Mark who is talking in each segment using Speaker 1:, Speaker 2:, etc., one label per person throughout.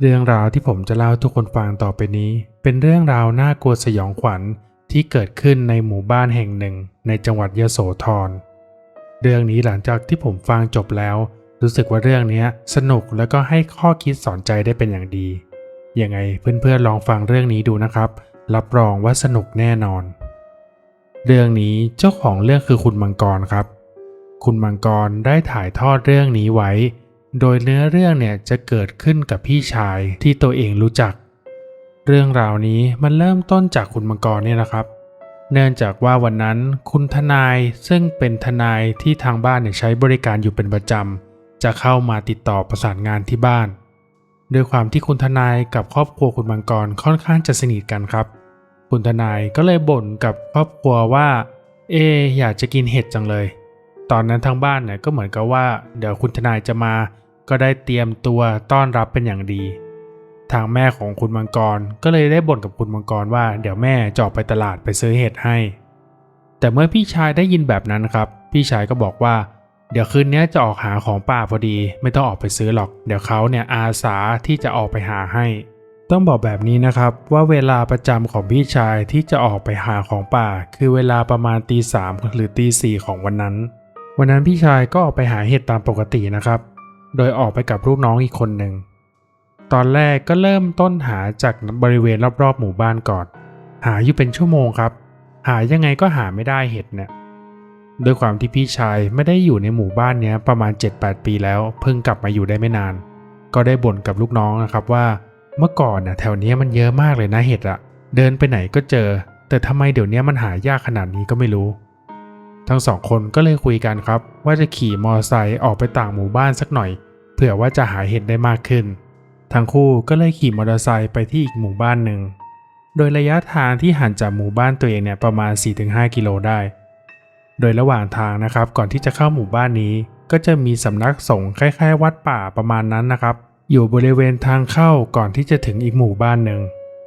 Speaker 1: เรื่องราวที่ผมจะเล่าทุกคนฟังต่อไปนี้ เป็นเรื่องราวน่ากลัวสยองขวัญที่เกิดขึ้นในหมู่บ้านแห่งหนึ่งในจังหวัดยโสธร เรื่องนี้หลังจากที่ผมฟังจบแล้ว รู้สึกว่าเรื่องนี้สนุกแล้วก็ให้ข้อคิดสอนใจได้เป็นอย่างดี ยังไงเพื่อนๆลองฟังเรื่องนี้ดูนะครับ รับรองว่าสนุกแน่นอน เรื่องนี้เจ้าของเรื่องคือคุณมังกรครับ คุณมังกรได้ถ่ายทอดเรื่องนี้ไว้ โดยเนื้อเรื่องเนี่ยจะเกิดขึ้นกับพี่ชายที่ตัวเองรู้จัก เรื่องราวนี้มันเริ่มต้นจากคุณมังกรเนี่ยนะครับ เนื่องจากว่าวันนั้นคุณทนายซึ่งเป็นทนายที่ทางบ้านเนี่ยใช้บริการอยู่เป็นประจำจะเข้ามาติดต่อประสานงานที่บ้านด้วยความที่คุณทนายกับครอบครัวคุณมังกรค่อนข้างจะสนิทกันครับ คุณทนายก็เลยบ่นกับครอบครัวว่า เอออยากจะกินเห็ดจังเลย ตอนนั้นทางบ้านเนี่ยก็เหมือนกับว่า เดี๋ยวคุณทนายจะมา ก็ได้เตรียมตัวต้อนรับเป็นอย่างดี ทางแม่ของคุณมังกรก็เลยได้บ่นกับคุณมังกรว่าเดี๋ยวแม่จะออกไปตลาดไปซื้อเห็ดให้ แต่เมื่อพี่ชายได้ยินแบบนั้นครับ พี่ชายก็บอกว่า เดี๋ยวคืนนี้จะออกหาของป่าพอดี ไม่ต้องออกไปซื้อหรอก เดี๋ยวเขาเนี่ยอาสาที่จะออกไปหาให้ ต้องบอกแบบนี้นะครับว่าเวลาประจำของพี่ชายที่จะออกไปหาของป่า คือเวลาประมาณตีสามหรือตีสี่ของวันนั้น วันนั้นพี่ชายก็ออกไปหาเห็ดตามปกตินะครับ โดยออกไปกับลูกน้องอีกคนหนึ่ง ตอนแรกก็เริ่มต้นหาจากบริเวณรอบๆหมู่บ้านก่อน หาอยู่เป็นชั่วโมงครับ หายังไงก็หาไม่ได้เห็ดเนี่ยด้วยความที่พี่ชายไม่ได้อยู่ในหมู่บ้านเนี้ยประมาณ 7-8 ปีแล้วเพิ่งกลับมาอยู่ได้ไม่นาน ก็ได้บ่นกับลูกน้องนะครับว่าเมื่อก่อนน่ะแถวเนี้ยมันเยอะมากเลยนะเห็ดอะเดินไปไหนก็เจอ แต่ทำไมเดี๋ยวนี้มันหายากขนาดนี้ก็ไม่รู้ ทั้งสองคนก็เลยคุยกันครับ ว่าจะขี่มอเตอร์ไซค์ออกไปต่างหมู่บ้านสักหน่อย เผื่อว่าจะหาเห็ดได้มากขึ้น ทั้งคู่ก็เลยขี่มอเตอร์ไซค์ไปที่อีกหมู่บ้านหนึ่ง โดยระยะทางที่ห่างจากหมู่บ้านตัวเองเนี่ยประมาณ 4-5 กิโลได้ โดยระหว่างทางนะครับก่อนที่จะเข้าหมู่บ้านนี้ ก็จะมีสำนักสงฆ์คล้ายๆ วัดป่าประมาณนั้นนะครับ อยู่บริเวณทางเข้าก่อนที่จะถึงอีกหมู่บ้านหนึ่ง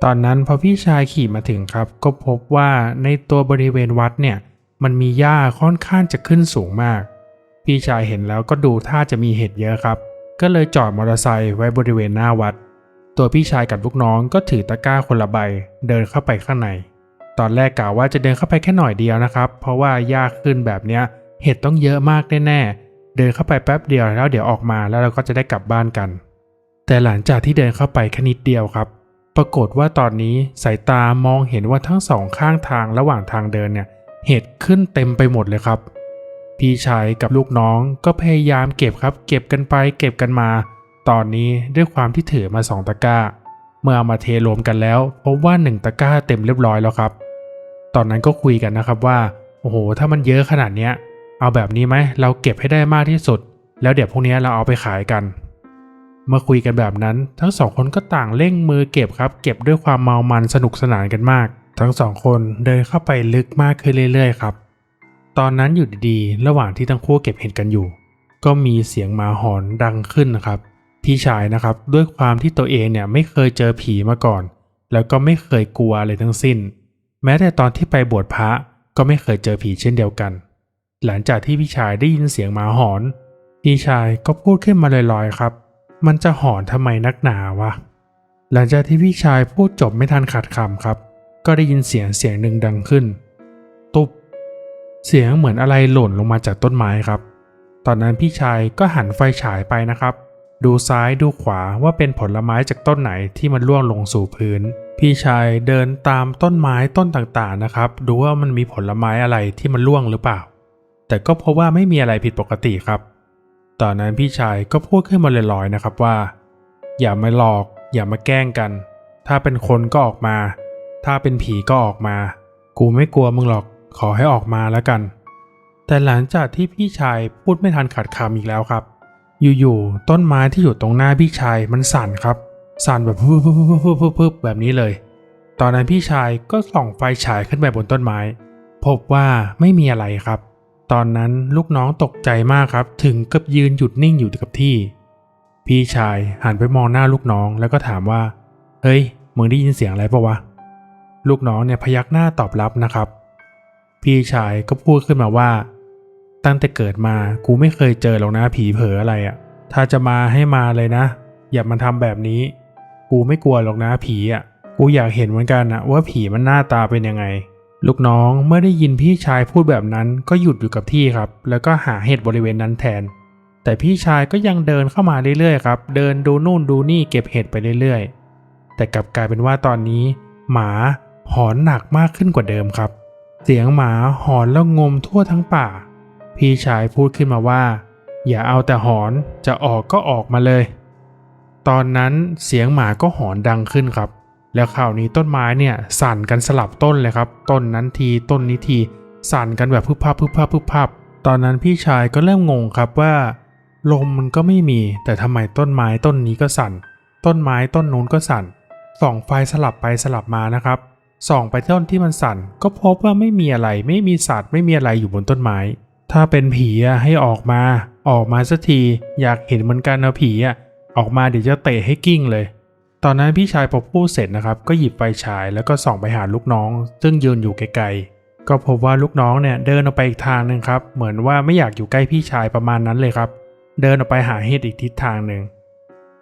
Speaker 1: ตอนนั้นพอพี่ชายขี่มาถึงครับ ก็พบว่าในตัวบริเวณวัดเนี่ย มันมีหญ้าค่อนข้างจะขึ้นสูงมาก พี่ชายเห็นแล้วก็ดูท่าจะมีเห็ดเยอะครับ ก็เลยจอดมอเตอร์ไซค์ไว้บริเวณหน้าวัด ตัวพี่ชายกับลูกน้องก็ถือตะกร้าคนละใบ เดินเข้าไปข้างใน ตอนแรกกะว่าจะเดินเข้าไปแค่หน่อยเดียวนะครับ เพราะว่าหญ้าขึ้นแบบเนี้ยเห็ดต้องเยอะมากแน่ๆเดินเข้าไปแป๊บเดียวแล้วเดี๋ยวออกมาแล้วเราก็จะได้กลับบ้านกัน แต่หลังจากที่เดินเข้าไปแค่นิดเดียวครับ ปรากฏว่าตอนนี้สายตามองเห็นว่าทั้งสองข้างทางระหว่างทางเดินเนี่ย เห็ดขึ้นเต็มไปหมดเลยครับ พี่ชายกับลูกน้องก็พยายามเก็บครับ เก็บกันไปเก็บกันมา ตอนนี้ด้วยความที่ถือมาสองตะกร้า เมื่อเอามาเทรวมกันแล้วพบว่าหนึ่งตะกร้าเต็มเรียบร้อยแล้วครับ ตอนนั้นก็คุยกันนะครับว่าโอ้โห ถ้ามันเยอะขนาดเนี้ย เอาแบบนี้ไหม เราเก็บให้ได้มากที่สุด แล้วเดี๋ยวพวกนี้เราเอาไปขายกัน เมื่อคุยกันแบบนั้น ทั้งสองคนก็ต่างเร่งมือเก็บครับ เก็บด้วยความเมามันสนุกสนานกันมาก ทั้งสองคนเดินเข้าไปลึกมากขึ้นเรื่อยๆครับ ตอนนั้นอยู่ดีๆ ระหว่างที่ทั้งคู่เก็บเห็ดกันอยู่ ก็มีเสียงหมาหอนดังขึ้นนะครับ พี่ชายนะครับด้วยความที่ตัวเองเนี่ยไม่เคยเจอผีมาก่อน แล้วก็ไม่เคยกลัวอะไรทั้งสิ้น แม้แต่ตอนที่ไปบวชพระก็ไม่เคยเจอผีเช่นเดียวกัน หลังจากที่พี่ชายได้ยินเสียงหมาหอน พี่ชายก็พูดขึ้นมาลอยๆครับ มันจะหอนทำไมนักหนาวะ หลังจากที่พี่ชายพูดจบไม่ทันขาดคำครับ ก็ได้ยินเสียงเสียงหนึ่งดังขึ้น ตุบ เสียงเหมือนอะไรหล่นลงมาจากต้นไม้ครับ ตอนนั้นพี่ชายก็หันไฟฉายไปนะครับ ดูซ้ายดูขวาว่าเป็นผลไม้จากต้นไหนที่มันร่วงลงสู่พื้น พี่ชายเดินตามต้นไม้ต้นต่างๆนะครับ ดูว่ามันมีผลไม้อะไรที่มันร่วงหรือเปล่า แต่ก็พบว่าไม่มีอะไรผิดปกติครับ ตอนนั้นพี่ชายก็พูดขึ้นมาลอยๆนะครับว่า อย่ามาหลอก อย่ามาแกล้งกัน ถ้าเป็นคนก็ออกมา ถ้าเป็นผีก็ออกมา กูไม่กลัวมึงหรอก ขอให้ออกมาแล้วกัน แต่หลังจากที่พี่ชายพูดไม่ทันขาดคำอีกแล้วครับ อยู่ๆต้นไม้ที่อยู่ตรงหน้าพี่ชายมันสั่นครับ สั่นแบบพึบพึบพึบพึบพึบแบบนี้เลย ตอนนั้นพี่ชายก็ส่องไฟฉายขึ้นไปบนต้นไม้ พบว่าไม่มีอะไรครับ ตอนนั้นลูกน้องตกใจมากครับ ถึงกับยืนหยุดนิ่งอยู่กับที่ พี่ชายหันไปมองหน้าลูกน้องแล้วก็ถามว่า เฮ้ยมึงได้ยินเสียงอะไรปะวะ ลูกน้องเนี่ยพยักหน้าตอบรับนะครับ พี่ชายก็พูดขึ้นมาว่า ตั้งแต่เกิดมากูไม่เคยเจอหรอกนะผีเผลออะไรอะ่ะ ถ้าจะมาให้มาเลยนะ อย่ามาทำแบบนี้ กูไม่กลัวหรอกนะผีอะ กูอยากเห็นเหมือนกันนะว่าผีมันหน้าตาเป็นยังไง ลูกน้องเมื่อได้ยินพี่ชายพูดแบบนั้นก็หยุดอยู่กับที่ครับ แล้วก็หาเห็ดบริเวณนั้นแทน แต่พี่ชายก็ยังเดินเข้ามาเรื่อยๆครับ เดินดูนู่นดูนี่เก็บเห็ดไปเรื่อยๆ แต่กลับกลายเป็นว่าตอนนี้ หมา หอนหนักมากขึ้นกว่าเดิมครับ เสียงหมาหอนแล้วงมทั่วทั้งป่า พี่ชายพูดขึ้นมาว่า อย่าเอาแต่หอนจะออกก็ออกมาเลย ตอนนั้นเสียงหมาก็หอนดังขึ้นครับ แล้วคราวนี้ต้นไม้เนี่ยสั่นกันสลับต้นเลยครับ ต้นนั้นทีต้นนี้ทีสั่นกันแบบพึบพับพึบพับพึบพับตอนนั้นพี่ชายก็เริ่มงงครับว่า ลมมันก็ไม่มี แต่ทำไมต้นไม้ต้นนี้ก็สั่น ต้นไม้ต้นนู้นก็สั่นส่องไฟสลับไปสลับมานะครับ ส่องไปที่ต้นที่มันสั่น ก็พบว่าไม่มีอะไร ไม่มีสัตว์ไม่มีอะไรอยู่บนต้นไม้ ถ้าเป็นผีอะให้ออกมา ออกมาสักที อยากเห็นเหมือนกันนะผีอะออกมาเดี๋ยวจะเตะให้กิ้งเลย ตอนนั้นพี่ชายพอพูดเสร็จนะครับ ก็หยิบไฟฉายแล้วก็ส่องไปหาลูกน้อง ซึ่งยืนอยู่ไกลๆ ก็พบว่าลูกน้องเนี่ยเดินออกไปอีกทางหนึ่งครับ เหมือนว่าไม่อยากอยู่ใกล้พี่ชายประมาณนั้นเลยครับ เดินออกไปหาเห็ดอีกทิศทางหนึ่ง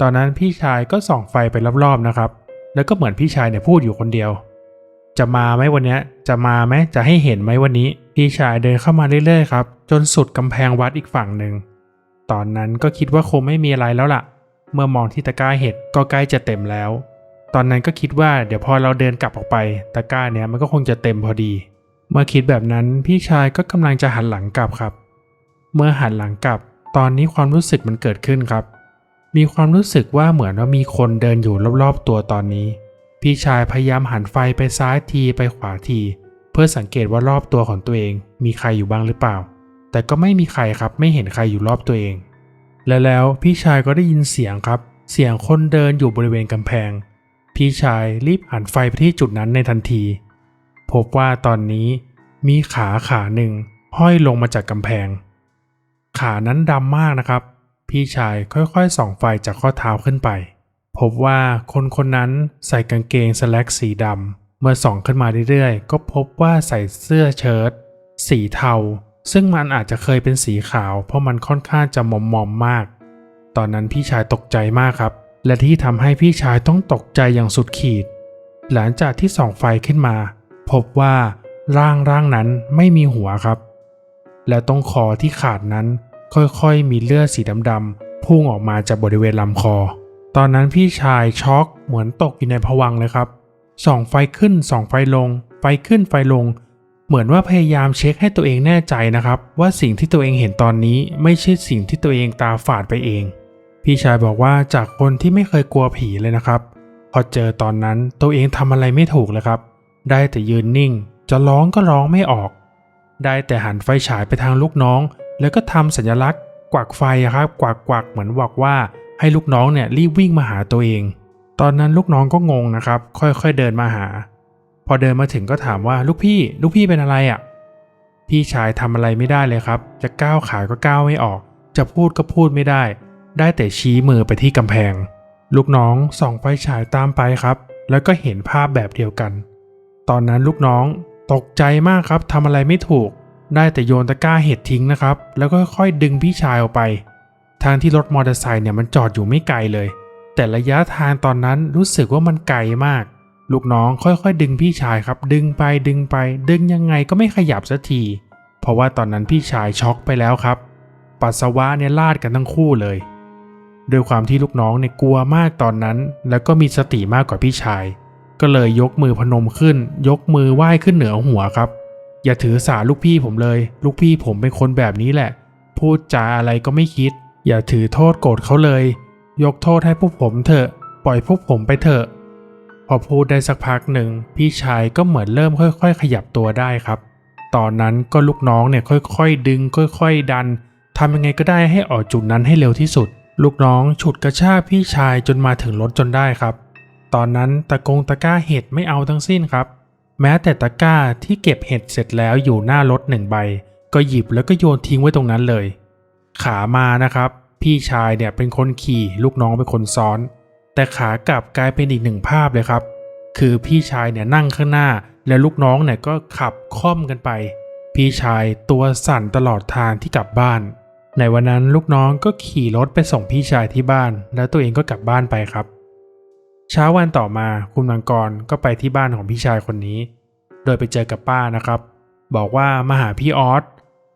Speaker 1: ตอนนั้นพี่ชายก็ส่องไฟไปรอบๆนะครับ แล้วก็เหมือนพี่ชายเนี่ยพูดอยู่คนเดียว จะมาไหมวันนี้จะมาไหมจะให้เห็นไหมวันนี้ พี่ชายเดินเข้ามาเรื่อยๆครับ จนสุดกำแพงวัดอีกฝั่งหนึ่ง ตอนนั้นก็คิดว่าคงไม่มีอะไรแล้วล่ะ เมื่อมองที่ตะกร้าเห็ดก็ใกล้จะเต็มแล้ว ตอนนั้นก็คิดว่าเดี๋ยวพอเราเดินกลับออกไป ตะกร้าเนี้ยมันก็คงจะเต็มพอดี เมื่อคิดแบบนั้นพี่ชายก็กำลังจะหันหลังกลับครับ เมื่อหันหลังกลับ ตอนนี้ความรู้สึกมันเกิดขึ้นครับ มีความรู้สึกว่าเหมือนว่ามีคนเดินอยู่รอบๆตัวตอนนี้ พี่ชายพยายามหันไฟไปซ้ายทีไปขวาที เพื่อสังเกตว่ารอบตัวของตัวเอง มีใครอยู่บ้างหรือเปล่า แต่ก็ไม่มีใครครับไม่เห็นใครอยู่รอบตัวเอง และแล้วพี่ชายก็ได้ยินเสียงครับ เสียงคนเดินอยู่บริเวณกำแพง พี่ชายรีบหันไฟไปที่จุดนั้นในทันที พบว่าตอนนี้มีขาขาหนึ่งห้อยลงมาจากกำแพง ขานั้นดำมากนะครับ พี่ชายค่อยๆส่องไฟจากข้อเท้าขึ้นไป พบว่าคนคนนั้นใส่กางเกงสแลกสีดำ เมื่อส่องขึ้นมาเรื่อยๆ ก็พบว่าใส่เสื้อเชิ้ตสีเทา ซึ่งมันอาจจะเคยเป็นสีขาว เพราะมันค่อนข้างจะมอมมอมมาก ตอนนั้นพี่ชายตกใจมากครับ และที่ทำให้พี่ชายต้องตกใจอย่างสุดขีด หลังจากที่ส่องไฟขึ้นมา พบว่าร่างร่างนั้นไม่มีหัวครับ และตรงคอที่ขาดนั้นค่อยๆ มีเลือดสีดำๆพุ่งออกมาจากบริเวณลำคอ ตอนนั้นพี่ชายช็อกเหมือนตกอยู่ในภวังเลยครับ ส่องไฟขึ้นส่องไฟลง ไฟขึ้นไฟลง เหมือนว่าพยายามเช็คให้ตัวเองแน่ใจนะครับ ว่าสิ่งที่ตัวเองเห็นตอนนี้ไม่ใช่สิ่งที่ตัวเองตาฝาดไปเอง พี่ชายบอกว่าจากคนที่ไม่เคยกลัวผีเลยนะครับ พอเจอตอนนั้นตัวเองทำอะไรไม่ถูกเลยครับ ได้แต่ยืนนิ่ง จะร้องก็ร้องไม่ออก ได้แต่หันไฟฉายไปทางลูกน้อง แล้วก็ทำสัญลักษณ์กวักไฟครับกวักกวักเหมือนบอกว่า ให้ลูกน้องเนี่ยรีบวิ่งมาหาตัวเอง ตอนนั้นลูกน้องก็งงนะครับ ค่อยๆเดินมาหา พอเดินมาถึงก็ถามว่าลูกพี่ลูกพี่เป็นอะไรอะ่ะ พี่ชายทำอะไรไม่ได้เลยครับ จะก้าวขาก็ก้าวไม่ออก จะพูดก็พูดไม่ได้ ได้แต่ชี้มือไปที่กำแพง ลูกน้องส่องไฟฉายตามไปครับ แล้วก็เห็นภาพแบบเดียวกัน ตอนนั้นลูกน้องตกใจมากครับทำอะไรไม่ถูก ได้แต่โยนตะกร้าเห็ดทิ้งนะครับ แล้วก็ค่อยๆดึงพี่ชายออกไป ทางที่รถมอเตอร์ไซค์เนี่ยมันจอดอยู่ไม่ไกลเลย แต่ระยะทางตอนนั้นรู้สึกว่ามันไกลมาก ลูกน้องค่อยๆ ดึงพี่ชายครับ ดึงไปดึงไป ดึงยังไงก็ไม่ขยับสักที เพราะว่าตอนนั้นพี่ชายช็อกไปแล้วครับ ปัสสาวะเนี่ยลาดกันทั้งคู่เลยด้วยความที่ลูกน้องเนี่ยกลัวมากตอนนั้น แล้วก็มีสติมากกว่าพี่ชาย ก็เลยยกมือพนมขึ้น ยกมือไหว้ขึ้นเหนือหัวครับ อย่าถือสาลูกพี่ผมเลย ลูกพี่ผมเป็นคนแบบนี้แหละ พูดจาอะไรก็ไม่คิด อย่าถือโทษโกรธเขาเลย ยกโทษให้พวกผมเถอะ ปล่อยพวกผมไปเถอะ พอพูดได้สักพักหนึ่ง พี่ชายก็เหมือนเริ่มค่อย ๆ ขยับตัวได้ครับ ตอนนั้นก็ลูกน้องเนี่ยค่อยๆ ดึง ค่อย ๆ ดันทำยังไงก็ได้ให้ออกจุดนั้นให้เร็วที่สุด ลูกน้องฉุดกระชากพี่ชายจนมาถึงรถจนได้ครับ ตอนนั้นตะกงตะก้าเห็ดไม่เอาทั้งสิ้นครับ แม้แต่ตะก้าที่เก็บเห็ดเสร็จแล้วอยู่หน้ารถหนึ่งใบ ก็หยิบแล้วก็โยนทิ้งไว้ตรงนั้นเลย ขามานะครับ พี่ชายเนี่ยเป็นคนขี่ลูกน้องเป็นคนซ้อน แต่ขากลับกลายเป็นอีกหนึ่งภาพเลยครับ คือพี่ชายเนี่ยนั่งข้างหน้า และลูกน้องเนี่ยก็ขับค่อมกันไป พี่ชายตัวสั่นตลอดทางที่กลับบ้าน ในวันนั้นลูกน้องก็ขี่รถไปส่งพี่ชายที่บ้าน แล้วตัวเองก็กลับบ้านไปครับ เช้าวันต่อมาคุณมังกรก็ไปที่บ้านของพี่ชายคนนี้ โดยไปเจอกับป้านะครับ บอกว่ามาหาพี่ออส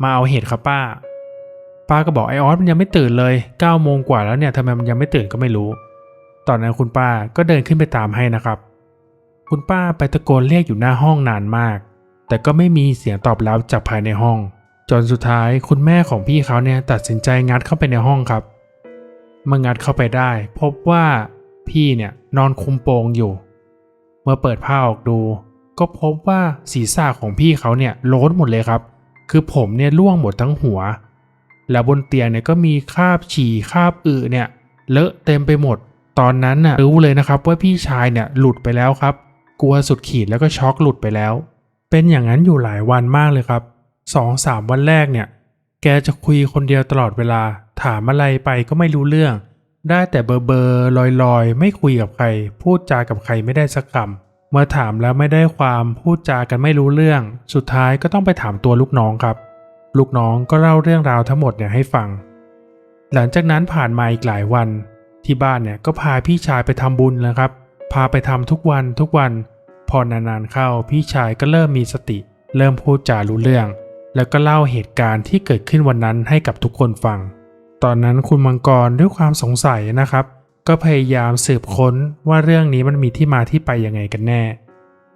Speaker 1: มาเอาเห็ดครับป้า ป้าก็บอกไอออสมันยังไม่ตื่นเลย9ก้าโมงกว่าแล้วเนี่ยทำไมมันยังไม่ตื่นก็ไม่รู้ ตอนนั้นคุณป้าก็เดินขึ้นไปตามให้นะครับ คุณป้าไปตะโกนเรียกอยู่หน้าห้องนานมาก แต่ก็ไม่มีเสียงตอบรับจากภายในห้อง จนสุดท้ายคุณแม่ของพี่เขาเนี่ยตัดสินใจงัดเข้าไปในห้องครับเมื่องัดเข้าไปได้ พบว่าพี่เนี่ยนอนคุมโปงอยู่ เมื่อเปิดผ้าออกดู ก็พบว่าศีรษะของพี่เขาเนี่ยโล้นหมดเลยครับ คือผมเนี่ยร่วงหมดทั้งหัว แล้วบนเตียงเนี่ยก็มีคราบฉี่คราบอึเนี่ยเลอะเต็มไปหมด ตอนนั้นน่ะรู้เลยนะครับว่าพี่ชายเนี่ยหลุดไปแล้วครับ กลัวสุดขีดแล้วก็ช็อกหลุดไปแล้ว เป็นอย่างนั้นอยู่หลายวันมากเลยครับสองสามวันแรกเนี่ย แกจะคุยคนเดียวตลอดเวลา ถามอะไรไปก็ไม่รู้เรื่อง ได้แต่เบอร์เบอร์ลอยลอยไม่คุยกับใคร พูดจากับใครไม่ได้สักคำเมื่อถามแล้วไม่ได้ความพูดจากันไม่รู้เรื่อง สุดท้ายก็ต้องไปถามตัวลูกน้องครับ ลูกน้องก็เล่าเรื่องราวทั้งหมดเนี่ยให้ฟัง หลังจากนั้นผ่านมาอีกหลายวัน ที่บ้านเนี่ยก็พาพี่ชายไปทำบุญนะครับ พาไปทำทุกวันทุกวัน พอนานๆเข้าพี่ชายก็เริ่มมีสติ เริ่มพูดจารู้เรื่อง แล้วก็เล่าเหตุการณ์ที่เกิดขึ้นวันนั้นให้กับทุกคนฟัง ตอนนั้นคุณมังกรด้วยความสงสัยนะครับ ก็พยายามสืบค้นว่าเรื่องนี้มันมีที่มาที่ไปยังไงกันแน่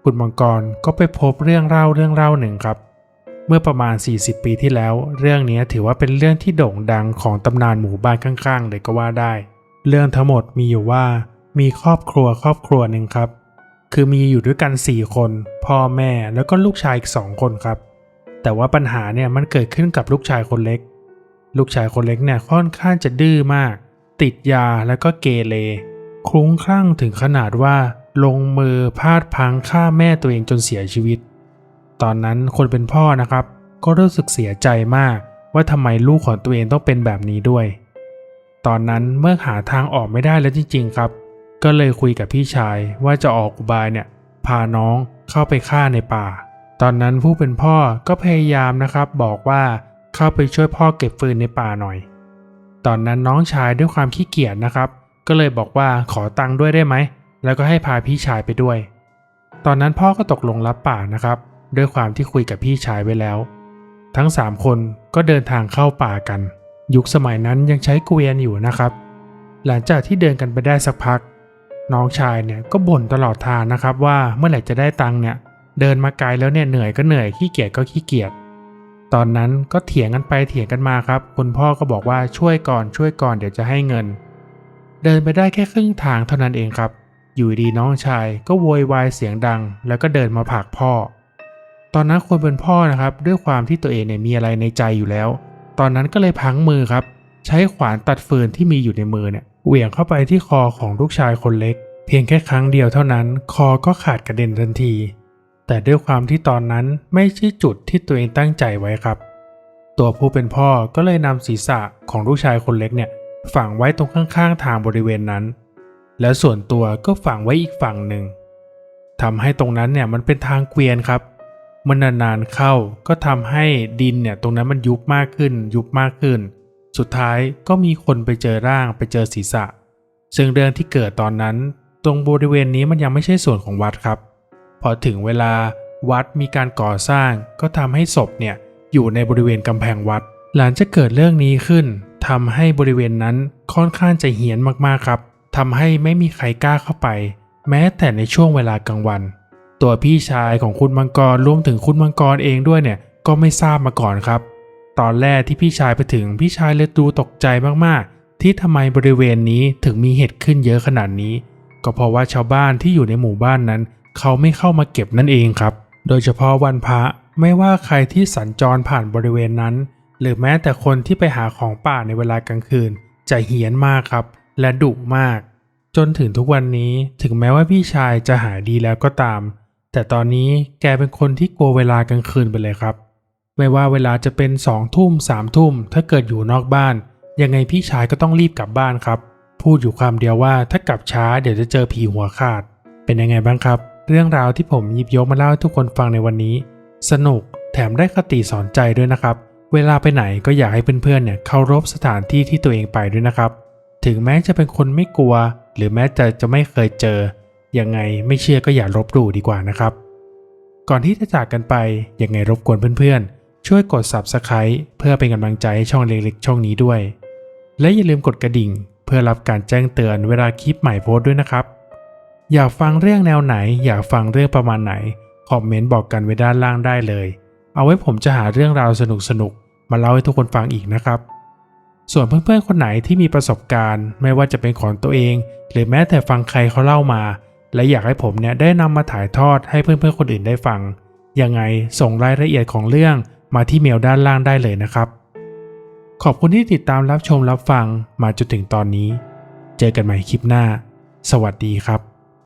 Speaker 1: คุณมังกรก็ไปพบเรื่องเล่าเรื่องเล่าหนึ่งครับ เมื่อประมาณ 40 ปีที่แล้ว เรื่องนี้ถือว่าเป็นเรื่องที่โด่งดังของตำนานหมู่บ้านข้างๆเลยก็ว่าได้ เรื่องทั้งหมดมีอยู่ว่า มีครอบครัวครอบครัวหนึ่งครับ คือมีอยู่ด้วยกัน 4 คน พ่อแม่แล้วก็ลูกชายอีกสองคนครับ แต่ว่าปัญหาเนี่ยมันเกิดขึ้นกับลูกชายคนเล็ก ลูกชายคนเล็กเนี่ยค่อนข้างจะดื้อมาก ติดยาแล้วก็เกเรคลุ้งคลั่งถึงขนาดว่า ลงมือพาดพังฆ่าแม่ตัวเองจนเสียชีวิต ตอนนั้นคนเป็นพ่อนะครับ ก็รู้สึกเสียใจมากว่าทำไมลูกของตัวเองต้องเป็นแบบนี้ด้วย ตอนนั้นเมื่อหาทางออกไม่ได้แล้วจริง ๆ ครับ ก็เลยคุยกับพี่ชายว่าจะออกอุบายเนี่ย พาน้องเข้าไปฆ่าในป่า ตอนนั้นผู้เป็นพ่อก็พยายามนะครับบอกว่าเข้าไปช่วยพ่อเก็บฟืนในป่าหน่อย ตอนนั้นน้องชายด้วยความขี้เกียจนะครับ ก็เลยบอกว่าขอตังค์ด้วยได้ไหม แล้วก็ให้พาพี่ชายไปด้วย ตอนนั้นพ่อก็ตกลงรับปากนะครับ ด้วยความที่คุยกับพี่ชายไว้แล้ว ทั้ง 3 คนก็เดินทางเข้าป่ากัน ยุคสมัยนั้นยังใช้เกวียนอยู่นะครับ หลังจากที่เดินกันไปได้สักพัก น้องชายเนี่ยก็บ่นตลอดทางนะครับว่าเมื่อไหร่จะได้ตังค์เนี่ย เดินมาไกลแล้วเนี่ยเหนื่อยก็เหนื่อยขี้เกียจก็ขี้เกียจตอนนั้นก็เถียงกันไปเถียงกันมาครับ คุณพ่อก็บอกว่าช่วยก่อนช่วยก่อนเดี๋ยวจะให้เงิน เดินไปได้แค่ครึ่งทางเท่านั้นเองครับ อยู่ดีน้องชายก็โวยวายเสียงดัง แล้วก็เดินมาผลักพ่อ ตอนนั้นคนเป็นพ่อนะครับ ด้วยความที่ตัวเองเนี่ยมีอะไรในใจอยู่แล้ว ตอนนั้นก็เลยพังมือครับ ใช้ขวานตัดฟืนที่มีอยู่ในมือเนี่ยเหวี่ยงเข้าไปที่คอของลูกชายคนเล็ก เพียงแค่ครั้งเดียวเท่านั้น คอก็ขาดกระเด็นทันที แต่ด้วยความที่ตอนนั้นไม่ใช่จุดที่ตัวเองตั้งใจไว้ครับ ตัวผู้เป็นพ่อก็เลยนำศีรษะของลูกชายคนเล็กเนี่ยฝังไว้ตรงข้างๆทางบริเวณนั้น แล้วส่วนตัวก็ฝังไว้อีกฝั่งหนึ่งทำให้ตรงนั้นเนี่ยมันเป็นทางเกวียนครับ มันนานๆเข้าก็ทำให้ดินเนี่ยตรงนั้นมันยุบมากขึ้น ยุบมากขึ้น สุดท้ายก็มีคนไปเจอร่างไปเจอศีรษะ ซึ่งเรื่องที่เกิดตอนนั้น ตรงบริเวณนี้มันยังไม่ใช่ส่วนของวัดครับ พอถึงเวลาวัดมีการก่อสร้าง ก็ทำให้ศพเนี่ยอยู่ในบริเวณกำแพงวัด หลังจากเกิดเรื่องนี้ขึ้นทำให้บริเวณนั้นค่อนข้างจะเหียนมากๆครับทำให้ไม่มีใครกล้าเข้าไป แม้แต่ในช่วงเวลากลางวัน ตัวพี่ชายของคุณมังกรรวมถึงคุณมังกรเองด้วยเนี่ยก็ไม่ทราบมาก่อนครับ ตอนแรกที่พี่ชายไปถึงพี่ชายเลยดูตกใจมากๆ ที่ทำไมบริเวณนี้ถึงมีเห็ดขึ้นเยอะขนาดนี้ ก็เพราะว่าชาวบ้านที่อยู่ในหมู่บ้านนั้น เขาไม่เข้ามาเก็บนั่นเองครับ โดยเฉพาะวันพระไม่ว่าใครที่สัญจรผ่านบริเวณนั้น หรือแม้แต่คนที่ไปหาของป่าในเวลากลางคืน จะเหียนมากครับ และดุมาก จนถึงทุกวันนี้ถึงแม้ว่าพี่ชายจะหายดีแล้วก็ตาม แต่ตอนนี้แกเป็นคนที่กลัวเวลากลางคืนไปเลยครับ ไม่ว่าเวลาจะเป็นสองทุ่มสามทุ่ม ถ้าเกิดอยู่นอกบ้าน ยังไงพี่ชายก็ต้องรีบกลับบ้านครับ พูดอยู่คำเดียวว่าถ้ากลับช้าเดี๋ยวจะเจอผีหัวขาด เป็นยังไงบ้างครับ เรื่องราวที่ผมหยิบยกมาเล่าให้ทุกคนฟังในวันนี้ สนุกแถมได้คติสอนใจด้วยนะครับ เวลาไปไหนก็อยากให้เพื่อนๆเนี่ยเคารพสถานที่ที่ตัวเองไปด้วยนะครับ ถึงแม้จะเป็นคนไม่กลัว หรือแม้จะจะไม่เคยเจอ ยังไงไม่เชื่อก็อย่าลบหลู่ดีกว่านะครับ ก่อนที่จะจากกันไปยังไงรบกวนเพื่อนๆ ช่วยกด Subscribe เพื่อเป็นกำลังใจให้ช่องเล็กๆ ช่องนี้ด้วย และอย่าลืมกดกระดิ่ง เพื่อรับการแจ้งเตือนเวลาคลิปใหม่โพสต์ด้วยนะครับ อยากฟังเรื่องแนวไหน อยากฟังเรื่องประมาณไหนคอมเมนต์บอกกันไว้ด้านล่างได้เลย เอาไว้ผมจะหาเรื่องราวสนุกๆมาเล่าให้ทุกคนฟังอีกนะครับส่วนเพื่อนๆ คนไหนที่มีประสบการณ์ ไม่ว่าจะเป็นของตัวเอง หรือแม้แต่ฟังใครเขาเล่ามา และอยากให้ผมเนี่ยได้นำมาถ่ายทอดให้เพื่อนๆคนอื่นได้ฟัง ยังไงส่งรายละเอียดของเรื่องมาที่เมลด้านล่างได้เลยนะครับ ขอบคุณที่ติดตามรับชมรับฟังมาจนถึงตอนนี้ เจอกันใหม่คลิปหน้า สวัสดีครับ